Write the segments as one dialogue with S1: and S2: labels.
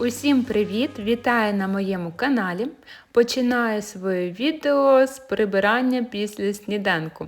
S1: Усім привіт! Вітаю на моєму каналі. Починаю своє відео з прибирання після сніданку.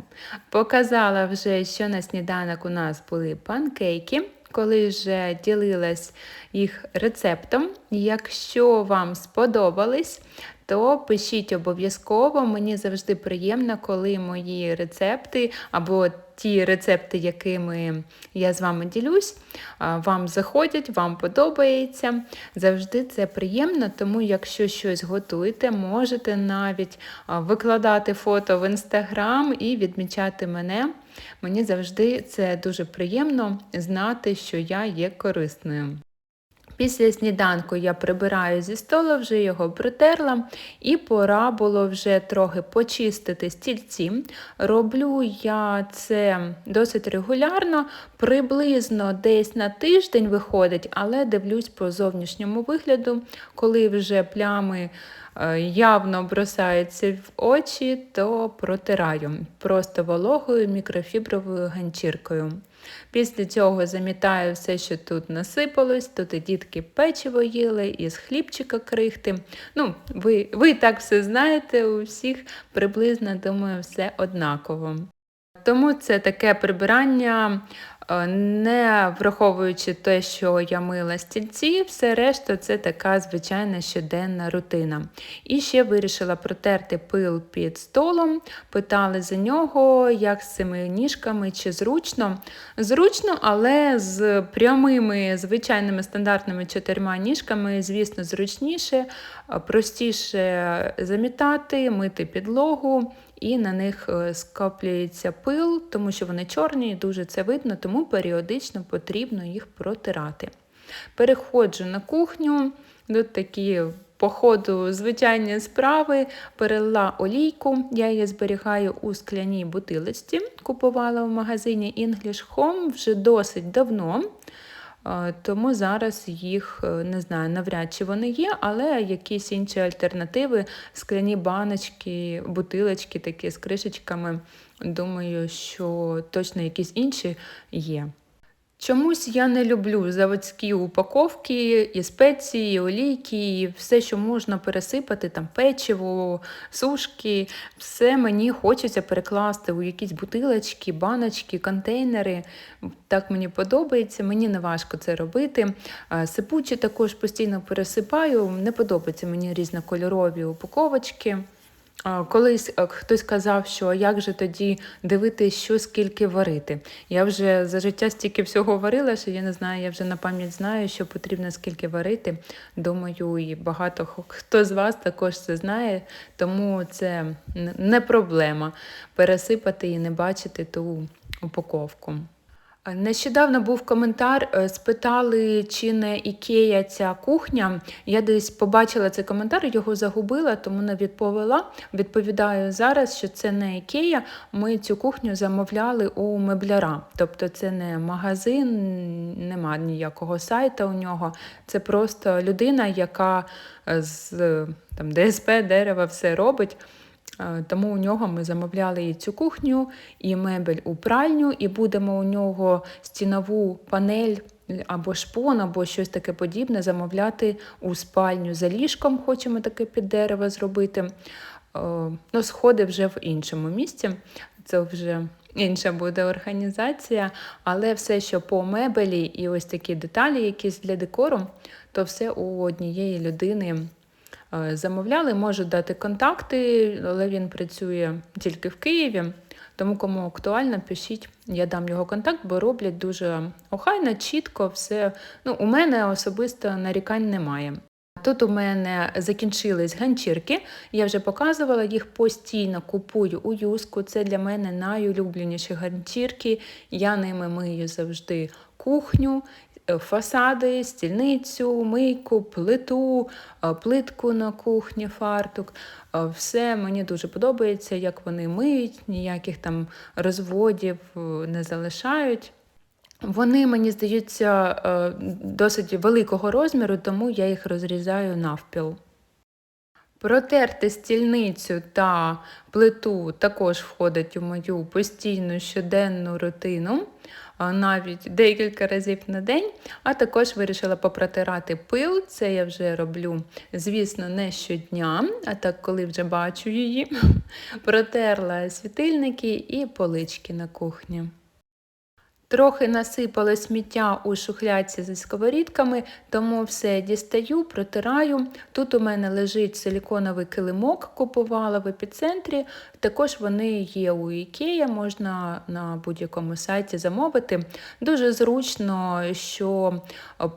S1: Показала вже, що на сніданок у нас були панкейки, коли вже ділилась їх рецептом. Якщо вам сподобались, то пишіть обов'язково. Мені завжди приємно, коли мої рецепти або ті рецепти, якими я з вами ділюсь, вам заходять, вам подобається. Завжди це приємно, тому якщо щось готуєте, можете навіть викладати фото в інстаграм і відмічати мене. Мені завжди це дуже приємно знати, що я є корисною. Після сніданку я прибираю зі столу, вже його притерла, і пора було вже трохи почистити стільці. Роблю я це досить регулярно, приблизно десь на тиждень виходить, але дивлюсь по зовнішньому вигляду, коли вже плями. Е, явно бросаються в очі, то протираю просто вологою мікрофібровою ганчіркою. Після цього замітаю все, що тут насипалось, тут і дітки печиво їли, із хлібчика крихти. Ну, Ви ви так все знаєте, у всіх приблизно, думаю, все однаково. Тому це таке прибирання не враховуючи те, що я мила стільці, все решта це така звичайна щоденна рутина. І ще вирішила протерти пил під столом, питали за нього, як з цими ніжками, чи зручно. Зручно, але з прямими звичайними стандартними чотирма ніжками, звісно, зручніше, е, простіше замітати, мити підлогу і на них е, скоплюється пил, тому що вони чорні, і дуже це видно, тому періодично потрібно їх протирати. Переходжу на кухню, тут такі по ходу звичайні справи, перелила олійку, я її зберігаю у скляній бутилочці, купувала в магазині English Home вже досить давно. Тому зараз їх е, не знаю, навряд чи вони є, але якісь інші альтернативи, скляні баночки, бутилочки такі з кришечками. Думаю, що точно якісь інші є. Чомусь я не люблю заводські упаковки, і спеції, і олійки, і все, що можна пересипати, там печиво, сушки, все мені хочеться перекласти у якісь бутилочки, баночки, контейнери. Так мені подобається, мені не важко це робити. Сипучі також постійно пересипаю, не подобаються мені різнокольорові упаковочки. Колись е, хтось казав, що як же тоді дивитися, що скільки варити. Я вже за життя стільки всього варила, що я не знаю, я вже на пам'ять знаю, що потрібно скільки варити. Думаю, і багато хто з вас також це знає, тому це не проблема пересипати і не бачити ту упаковку. Нещодавно був коментар, е, спитали, чи не Ікея ця кухня. Я десь побачила цей коментар, його загубила, тому не відповіла. Відповідаю зараз, що це не Ікея. Ми цю кухню замовляли у мебляра. Тобто це не магазин, нема ніякого сайта у нього. Це просто людина, яка з там, ДСП дерева все робить. Тому у нього ми замовляли і цю кухню, і мебель у пральню, і будемо у нього стінову панель або шпон, або щось таке подібне замовляти у спальню за ліжком, хочемо таке під дерево зробити. Ну, Сходи вже в іншому місці. Це вже інша буде організація, але все, що по мебелі і ось такі деталі, якісь для декору, то все у однієї людини. Е, замовляли, можу дати контакти, але він працює тільки в Києві. Тому, кому актуально, пишіть, я дам його контакт, бо роблять дуже охайно, чітко, все. Ну, У мене особисто нарікань немає. Тут у мене закінчились ганчірки, я вже показувала, їх постійно купую у юску. Це для мене найулюбленіші ганчірки. Я ними мию завжди кухню фасади, стільницю, мийку, плиту, е, плитку на кухні, фартук. Е, все мені дуже подобається, як вони миють, ніяких там розводів не залишають. Вони, мені здаються, досить великого розміру, тому я їх розрізаю навпіл. Протерти стільницю та плиту також входить у мою постійну щоденну рутину, навіть декілька разів на день. А також вирішила попротирати пил. Це я вже роблю, звісно, не щодня, а так, коли вже бачу її. Протерла світильники і полички на кухні. Трохи насипали сміття у шухлядці зі сковорідками, тому все дістаю, протираю. Тут у мене лежить силіконовий килимок, купувала в епіцентрі. Також вони є у Ікея, можна на будь-якому сайті замовити. Дуже зручно, що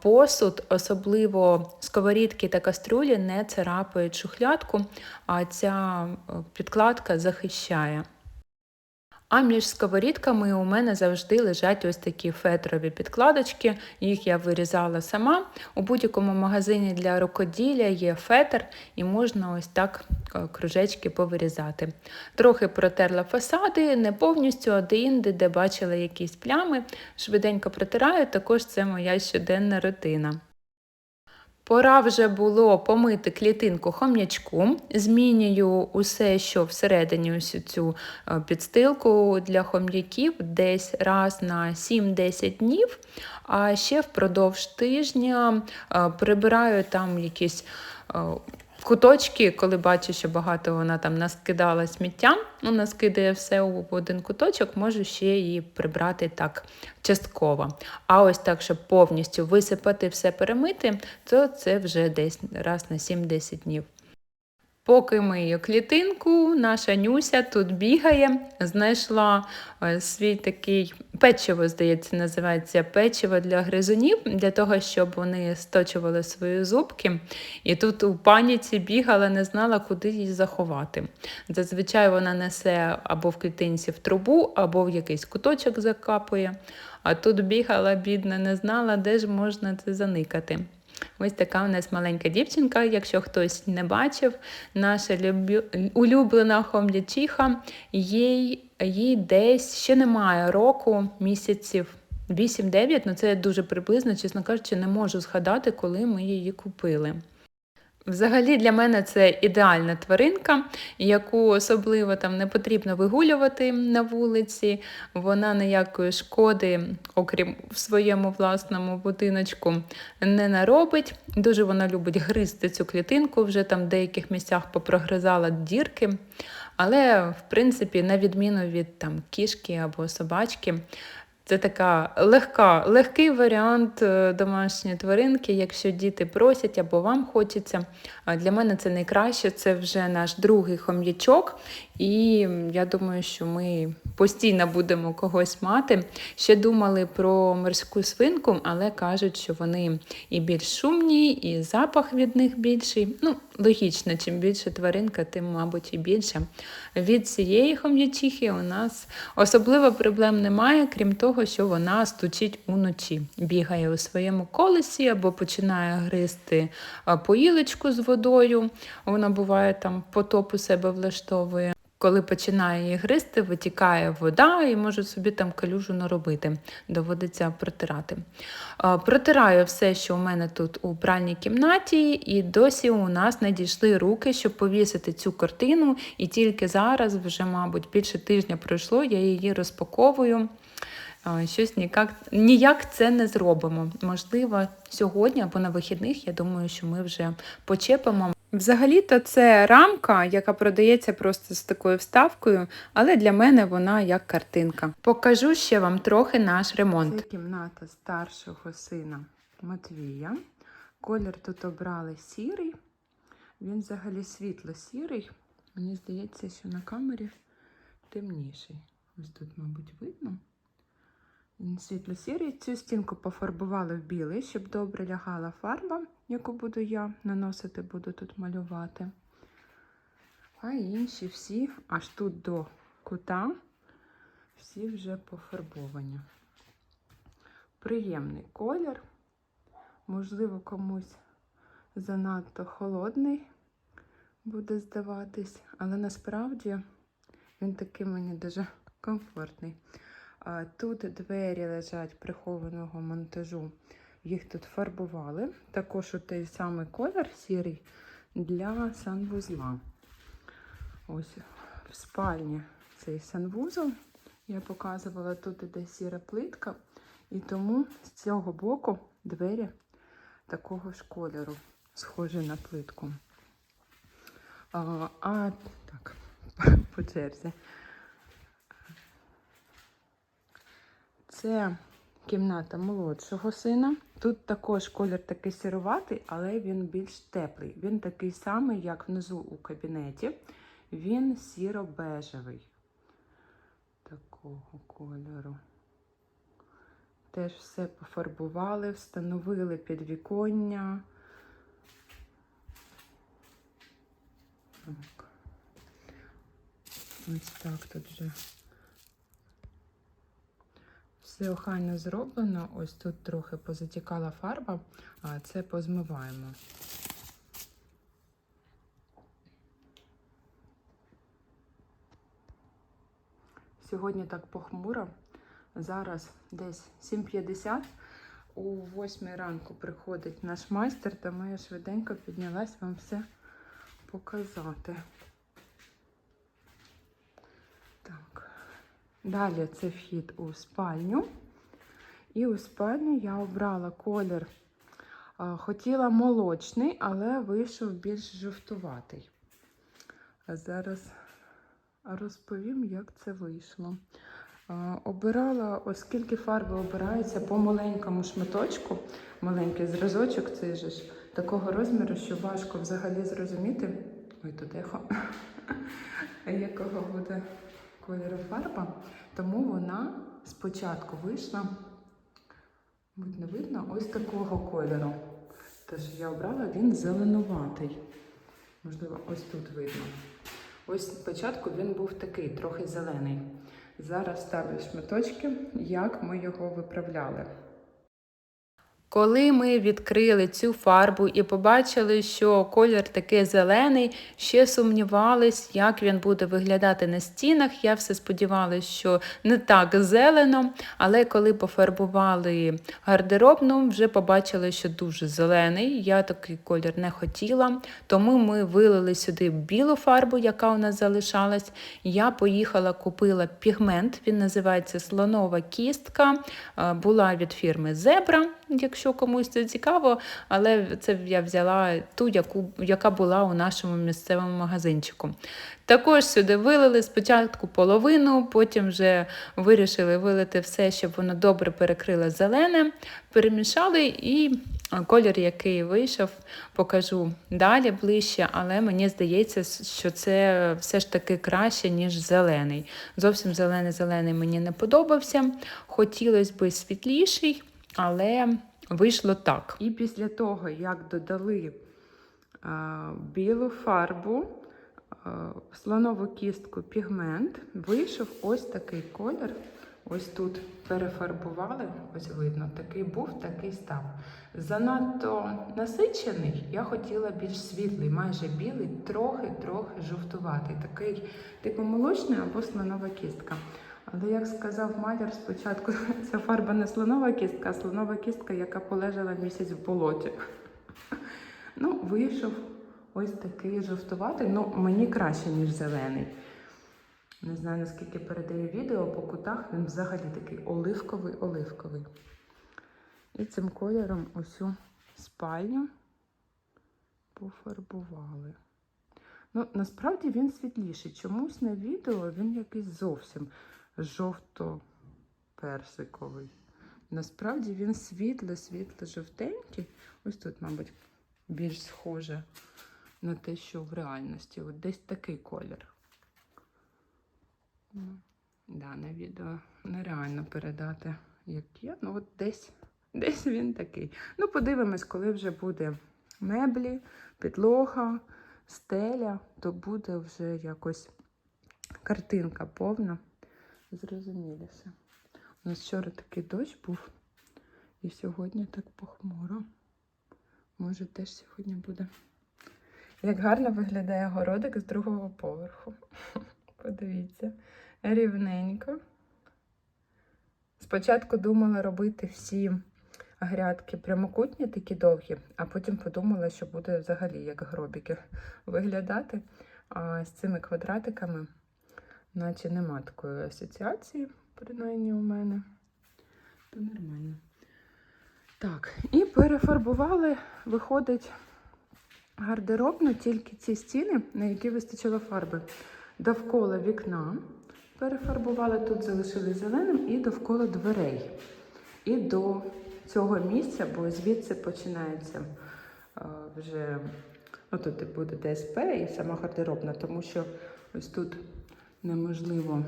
S1: посуд, особливо сковорідки та каструлі, не царапають шухлядку, а ця е, підкладка захищає. А між сковорідками у мене завжди лежать ось такі фетрові підкладочки. Їх я вирізала сама. У будь-якому магазині для рукоділля є фетр, і можна ось так е, кружечки повирізати. Трохи протерла фасади, не повністю, а де-інде, де бачила якісь плями. Швиденько протираю, також це моя щоденна рутина. Пора вже було помити клітинку хом'ячку. Змінюю усе, що всередині усю цю е, підстилку для хом'яків десь раз на 7-10 днів. А ще впродовж тижня е, прибираю там якісь. Куточки, коли бачу, що багато вона там наскидала сміття, вона скидає все у один куточок, можу ще її прибрати так частково. А ось так, щоб повністю висипати все перемити, то це вже десь раз на 7-10 днів. Поки мию клітинку, наша Нюся тут бігає, знайшла е, свій такий печиво, здається, називається печиво для гризунів, для того, щоб вони сточували свої зубки. І тут у паніці бігала, не знала, куди її заховати. Зазвичай вона несе або в клітинці в трубу, або в якийсь куточок закапує. А тут бігала, бідна, не знала, де ж можна це заникати. Ось така у нас маленька дівчинка. Якщо хтось не бачив, наша любю... улюблена хомлячиха, їй, їй десь ще немає року, місяців 8-9, ну це дуже приблизно, чесно кажучи, не можу згадати, коли ми її купили. Взагалі для мене це ідеальна тваринка, яку особливо там не потрібно вигулювати на вулиці. Вона ніякої шкоди, окрім в своєму власному будиночку, не наробить. Дуже вона любить гризти цю клітинку, вже там в деяких місцях попрогризала дірки. Але, в принципі, на відміну від там кішки або собачки, це така легка, легкий варіант е, домашньої тваринки, якщо діти просять або вам хочеться. Для мене це найкраще, це вже наш другий хом'ячок, і я думаю, що ми постійно будемо когось мати. Ще думали про морську свинку, але кажуть, що вони і більш шумні, і запах від них більший. Ну, логічно, чим більше тваринка, тим, мабуть, і більше. Від цієї хом'ячихи у нас особливо проблем немає, крім того, що вона стучить уночі, бігає у своєму колесі або починає гризти поїлочку з водою. Вона буває там потоп у себе влаштовує. Коли починає її гризти, витікає вода і може собі там калюжу наробити. Доводиться протирати. Протираю все, що у мене тут у пральній кімнаті, і досі у нас не дійшли руки, щоб повісити цю картину. І тільки зараз, вже, мабуть, більше тижня пройшло, я її розпаковую. Щось ніяк, ніяк це не зробимо. Можливо, сьогодні або на вихідних, я думаю, що ми вже почепимо. Взагалі-то це рамка, яка продається просто з такою вставкою, але для мене вона як картинка. Покажу ще вам трохи наш ремонт. Це кімната старшого сина Матвія. Колір тут обрали сірий. Він взагалі світло-сірий. Мені здається, що на камері темніший. Ось тут, мабуть, видно. Світло-сірий. Цю стінку пофарбували в білий, щоб добре лягала фарба, яку буду я наносити, буду тут малювати. А інші всі, аж тут до кута, всі вже пофарбовані. Приємний колір. Можливо, комусь занадто холодний буде здаватись, але насправді він такий мені дуже комфортний. Тут двері лежать прихованого монтажу. Їх тут фарбували. Також той самий колір сірий
S2: для санвузла. Ось в спальні цей санвузол. Я показувала, тут іде сіра плитка, і тому з цього боку двері такого ж кольору, схожі на плитку. А, а так, по черзі. Це кімната молодшого сина. Тут також колір такий сіруватий, але він більш теплий. Він такий самий, як внизу у кабінеті. Він сіро-бежевий. Такого кольору. Теж все пофарбували, встановили підвіконня. Так. Ось так тут вже все охайно зроблено. Ось тут трохи позатікала фарба, а це позмиваємо. Сьогодні так похмуро. Зараз десь 7.50. У 8 ранку приходить наш майстер, тому я швиденько піднялась вам все показати. Далі це вхід у спальню. І у спальню я обрала колір. Хотіла молочний, але вийшов більш жовтуватий. А зараз розповім, як це вийшло. Обирала, оскільки фарби обираються по маленькому шматочку, маленький зразочок, цей же ж такого розміру, що важко взагалі зрозуміти. Ой, тут ехо. якого буде кольору фарба. Тому вона спочатку вийшла, видно, видно, ось такого кольору. Тож я обрала він зеленуватий. Можливо, ось тут видно. Ось спочатку він був такий, трохи зелений. Зараз ставлю шматочки, як ми його виправляли. Коли ми відкрили цю фарбу і побачили, що колір такий зелений, ще сумнівались, як він буде виглядати на стінах. Я все сподівалася, що не так зелено, але коли пофарбували гардеробну, вже побачили, що дуже зелений. Я такий колір не хотіла, тому ми вилили сюди білу фарбу, яка у нас залишалась. Я поїхала, купила пігмент, він називається слонова кістка, е, була від фірми Зебра якщо комусь це цікаво, але це я взяла ту, яку, яка була у нашому місцевому магазинчику. Також сюди вилили спочатку половину, потім вже вирішили вилити все, щоб воно добре перекрило зелене, перемішали і колір, який вийшов, покажу далі ближче, але мені здається, що це все ж таки краще, ніж зелений. Зовсім зелений-зелений мені не подобався. Хотілося б світліший але вийшло так. І після того, як додали а, білу фарбу, а, слонову кістку, пігмент, вийшов ось такий колір. Ось тут перефарбували, ось видно, такий був, такий став. Занадто насичений, я хотіла більш світлий, майже білий, трохи-трохи жовтуватий. Такий типу молочний або слонова кістка. Але, як сказав маляр, спочатку ця фарба не слонова кістка, а слонова кістка, яка полежала місяць в болоті. Ну, вийшов ось такий жовтуватий. Ну, мені краще, ніж зелений. Не знаю, наскільки передаю відео, по кутах він взагалі такий оливковий-оливковий. І цим кольором усю спальню пофарбували. Ну, насправді він світліший. Чомусь на відео він якийсь зовсім жовто-персиковий. Насправді він світло-світло-жовтенький. Ось тут, мабуть, більш схоже на те, що в реальності. От десь такий колір. Ну, да, на відео нереально передати, як є. Ну, от десь, десь він такий. Ну, подивимось, коли вже буде меблі, підлога, стеля, то буде вже якось картинка повна зрозуміліше. У нас вчора такий дощ був, і сьогодні так похмуро. Може, теж сьогодні буде. Як гарно виглядає городик з другого поверху. Подивіться, рівненько. Спочатку думала робити всі грядки прямокутні, такі довгі, а потім подумала, що буде взагалі як гробіки виглядати. А з цими квадратиками, наче нема такої асоціації, принаймні у мене. То нормально. Так, і перефарбували, виходить гардеробно тільки ці стіни, на які вистачило фарби. Довкола вікна перефарбували, тут залишили зеленим і довкола дверей. І до цього місця, бо звідси починається е, вже, ну тут буде ДСП і сама гардеробна, тому що ось тут неможливо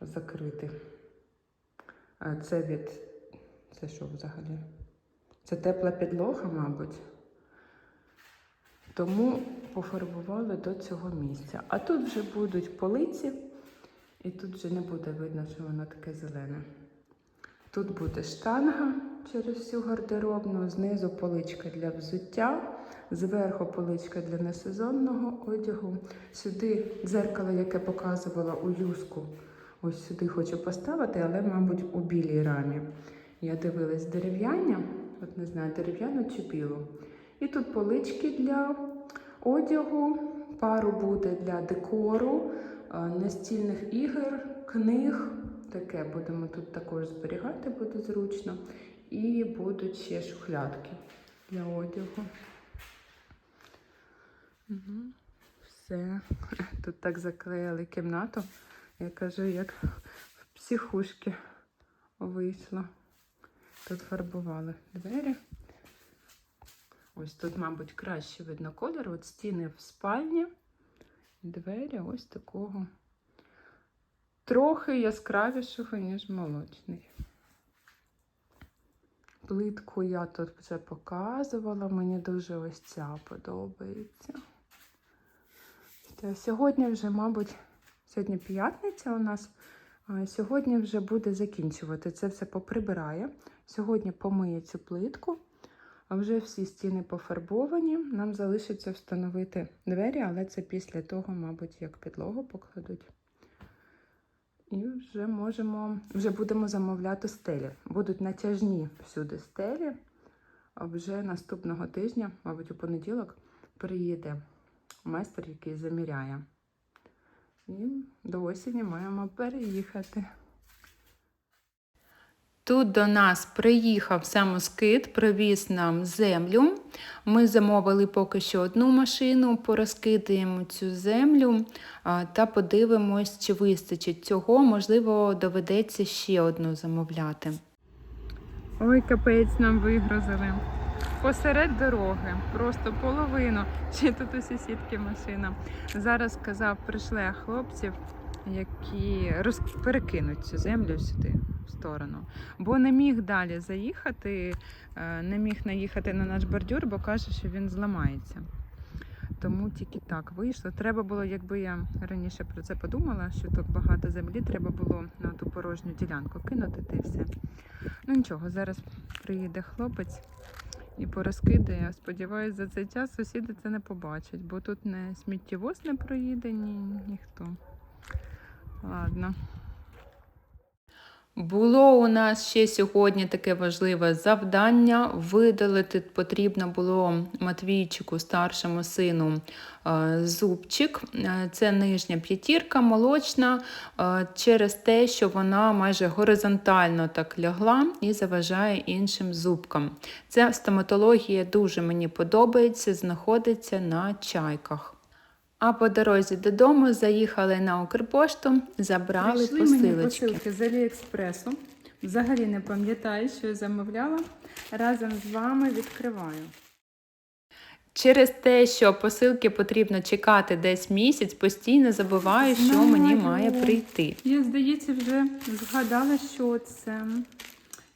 S2: закрити. Це від. Це що взагалі? Це тепла підлога, мабуть. Тому пофарбували до цього місця. А тут вже будуть полиці, і тут вже не буде видно, що воно таке зелене. Тут буде штанга через всю гардеробну, знизу поличка для взуття, зверху поличка для несезонного одягу. Сюди дзеркало, яке показувала у люску. Ось сюди хочу поставити, але, мабуть, у білій рамі. Я дивилась дерев'яні, от не знаю, дерев'яну чи білу. І тут полички для одягу, пару буде для декору, е, настільних ігор, книг. Таке будемо тут також зберігати, буде зручно. І будуть ще шухлядки для одягу. Угу. Все. Тут так заклеїли кімнату. Я кажу, як в психушки вийшло. Тут фарбували двері. Ось тут, мабуть, краще видно колір. От стіни в спальні, двері ось такого трохи яскравішого, ніж молочний. Плитку я тут вже показувала, мені дуже ось ця подобається. Сьогодні вже, мабуть, сьогодні п'ятниця у нас. Сьогодні вже буде закінчувати. Це все поприбирає. Сьогодні помиє цю плитку. А вже всі стіни пофарбовані. Нам залишиться встановити двері, але це після того, мабуть, як підлогу покладуть. І вже можемо, вже будемо замовляти стелі. Будуть натяжні всюди стелі. А вже наступного тижня, мабуть, у понеділок, приїде майстер, який заміряє. І до осені маємо переїхати. Тут до нас приїхав самоскид, привіз нам землю. Ми замовили поки що одну машину, порозкидаємо цю землю та подивимось, чи вистачить цього. Можливо, доведеться ще одну замовляти. Ой, капець нам вигрузили. Посеред дороги, просто половину. Ще тут у сусідки машина. Зараз сказав, прийшли хлопців, які перекинуть цю землю сюди в сторону. Бо не міг далі заїхати, е, не міг наїхати на наш бордюр, бо каже, що він зламається. Тому тільки так вийшло. Треба було, якби я раніше про це подумала, що тут багато землі, треба було на ту порожню ділянку кинути та й все. Ну нічого, зараз приїде хлопець і порозкидає. Сподіваюсь, за цей час сусіди це не побачать, бо тут не сміттєвоз не проїде, ні ніхто. Ладно. Було у нас ще сьогодні таке важливе завдання. Видалити потрібно було Матвійчику, старшому сину, е, зубчик. Е, Це нижня п'ятірка, молочна, е, через те, що вона майже горизонтально так лягла і заважає іншим зубкам. Ця стоматологія дуже мені подобається, знаходиться на чайках. А по дорозі додому заїхали на Укрпошту, забрали
S1: Прийшли
S2: посилочки.
S1: мені посилки з Аліекспресу. Взагалі не пам'ятаю, що я замовляла. Разом з вами відкриваю.
S2: Через те, що посилки потрібно чекати десь місяць, постійно забуваю, що
S1: Знаю.
S2: мені має прийти.
S1: Я, здається, вже згадала, що це.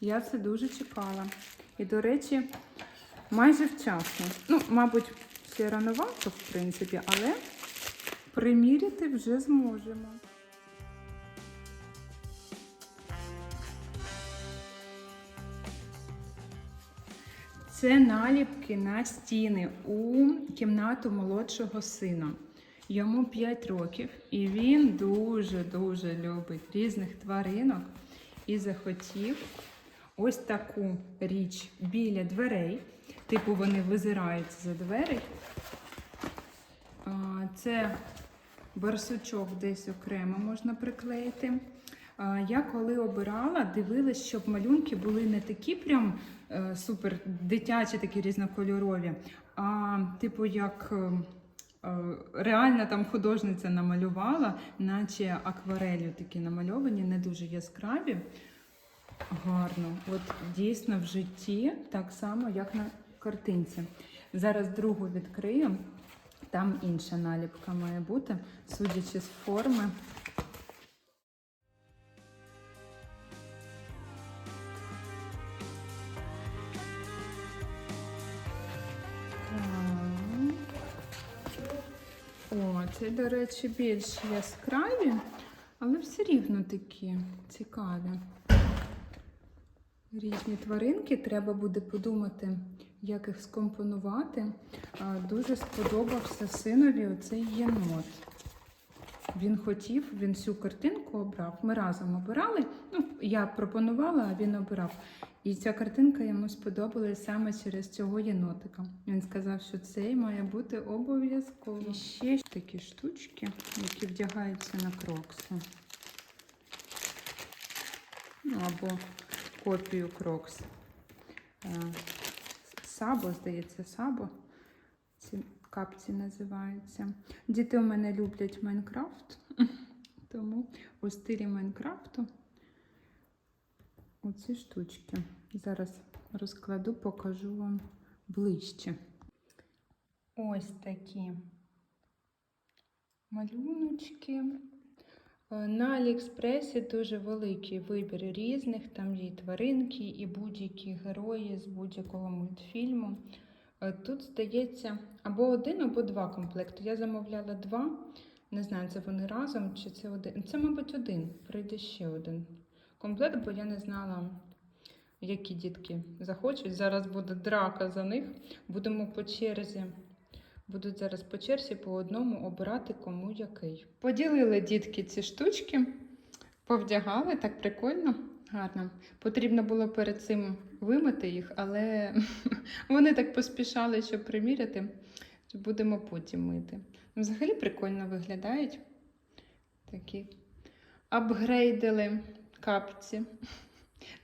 S1: Я це дуже чекала. І, до речі, майже вчасно. Ну, мабуть, ще рановато, в принципі, але приміряти вже зможемо. Це наліпки на стіни у кімнату молодшого сина. Йому 5 років, і він дуже-дуже любить різних тваринок і захотів ось таку річ біля дверей. Типу вони визирають за двері. Це барсучок десь окремо можна приклеїти. Я коли обирала, дивилась, щоб малюнки були не такі прям е, супер дитячі, такі різнокольорові, а типу як е, е, реальна там художниця намалювала, наче акварелью такі намальовані, не дуже яскраві. Гарно. От дійсно в житті так само, як на картинці. Зараз другу відкрию. Там інша наліпка має бути, судячи з форми. О, це, до речі, більш яскраві, але все рівно такі цікаві. Різні тваринки, треба буде подумати, як їх скомпонувати. Дуже сподобався синові оцей єнот. Він хотів, він всю картинку обрав. Ми разом обирали. Ну, я пропонувала, а він обирав. І ця картинка йому сподобалась саме через цього єнотика. Він сказав, що цей має бути обов'язково. І ще такі штучки, які вдягаються на крокси. Ну, або копію крокс. Сабо, здається, сабо. Ці капці називаються. Діти у мене люблять Майнкрафт, тому у стилі Майнкрафту оці штучки. Зараз розкладу, покажу вам ближче. Ось такі малюночки. Е, На Аліекспресі дуже великий вибір різних. Там є і тваринки, і будь-які герої з будь-якого мультфільму. Е, Тут здається або один, або два комплекти. Я замовляла два. Не знаю, це вони разом чи це один. Це, мабуть, один. Прийде ще один комплект, бо я не знала, які дітки захочуть. Зараз буде драка за них. Будемо по черзі. Будуть зараз по черзі по одному обирати кому який. Поділили дітки ці штучки, повдягали, так прикольно, гарно. Потрібно було перед цим вимити їх, але вони так поспішали, щоб приміряти, будемо потім мити. Ну, Взагалі прикольно виглядають. Такі апгрейдили капці.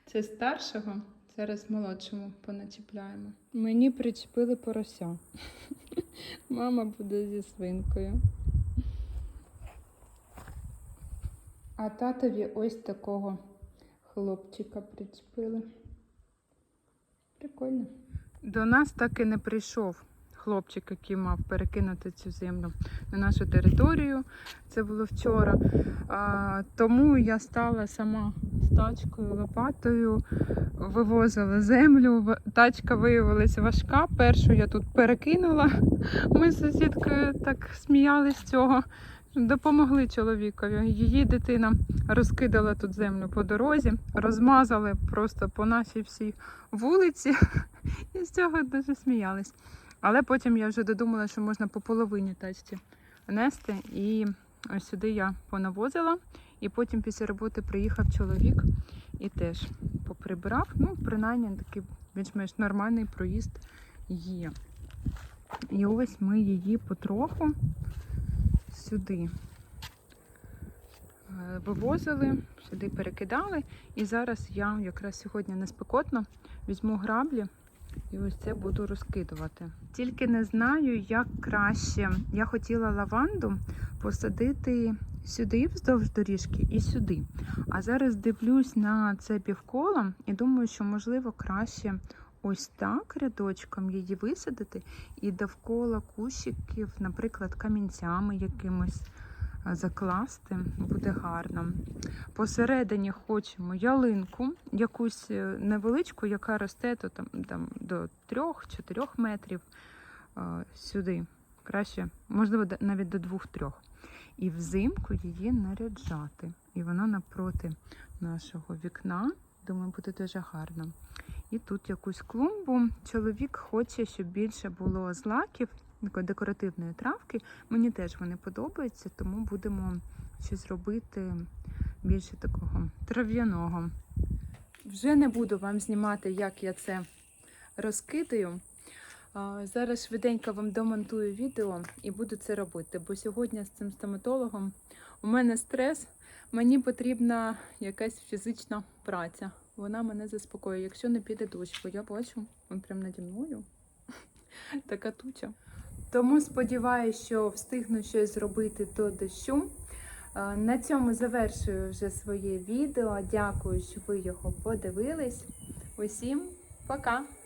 S1: Це старшого, зараз молодшому поначіпляємо. Мені причепили порося. Мама буде зі свинкою. А татові ось такого хлопчика причепили. Прикольно. До нас так і не прийшов хлопчик, який мав перекинути цю землю на нашу територію. Це було вчора. А, тому я стала сама з тачкою, лопатою, вивозила землю. Тачка виявилася важка. Першу я тут перекинула. Ми з сусідкою так сміялись з цього. Допомогли чоловікові. Її дитина розкидала тут землю по дорозі, розмазали просто по нашій всій вулиці, і з цього дуже сміялись. Але потім я вже додумала, що можна по половині тачці нести. І ось сюди я понавозила. І потім після роботи приїхав чоловік і теж поприбирав. Ну, принаймні такий більш-менш нормальний проїзд є. І ось ми її потроху сюди е, вивозили, сюди перекидали. І зараз я якраз сьогодні не спекотно візьму граблі і ось це буду розкидувати. Тільки не знаю, як краще. Я хотіла лаванду посадити сюди, вздовж доріжки, і сюди. А зараз дивлюсь на це півколо і думаю, що можливо краще ось так рядочком її висадити і довкола кущиків, наприклад, камінцями якимось закласти. Буде гарно. Посередині хочемо ялинку, якусь е, невеличку, яка росте то там, там до 3-4 метрів сюди. Краще, можливо, навіть до 2-3. І взимку її наряджати. І вона напроти нашого вікна. Думаю, буде дуже гарно. І тут якусь клумбу. Чоловік хоче, щоб більше було злаків, такої декоративної травки. Мені теж вони подобаються, тому будемо щось робити більше такого трав'яного. Вже не буду вам знімати, як я це розкидаю. Зараз швиденько вам домонтую відео і буду це робити, бо сьогодні з цим стоматологом у мене стрес, мені потрібна якась фізична праця. Вона мене заспокоює. Якщо не піде дощ, бо я бачу, він прямо наді мною. Така туча. Тому сподіваюся, що встигну щось зробити до дощу. На цьому завершую вже своє відео. Дякую, що ви його подивились. Усім пока!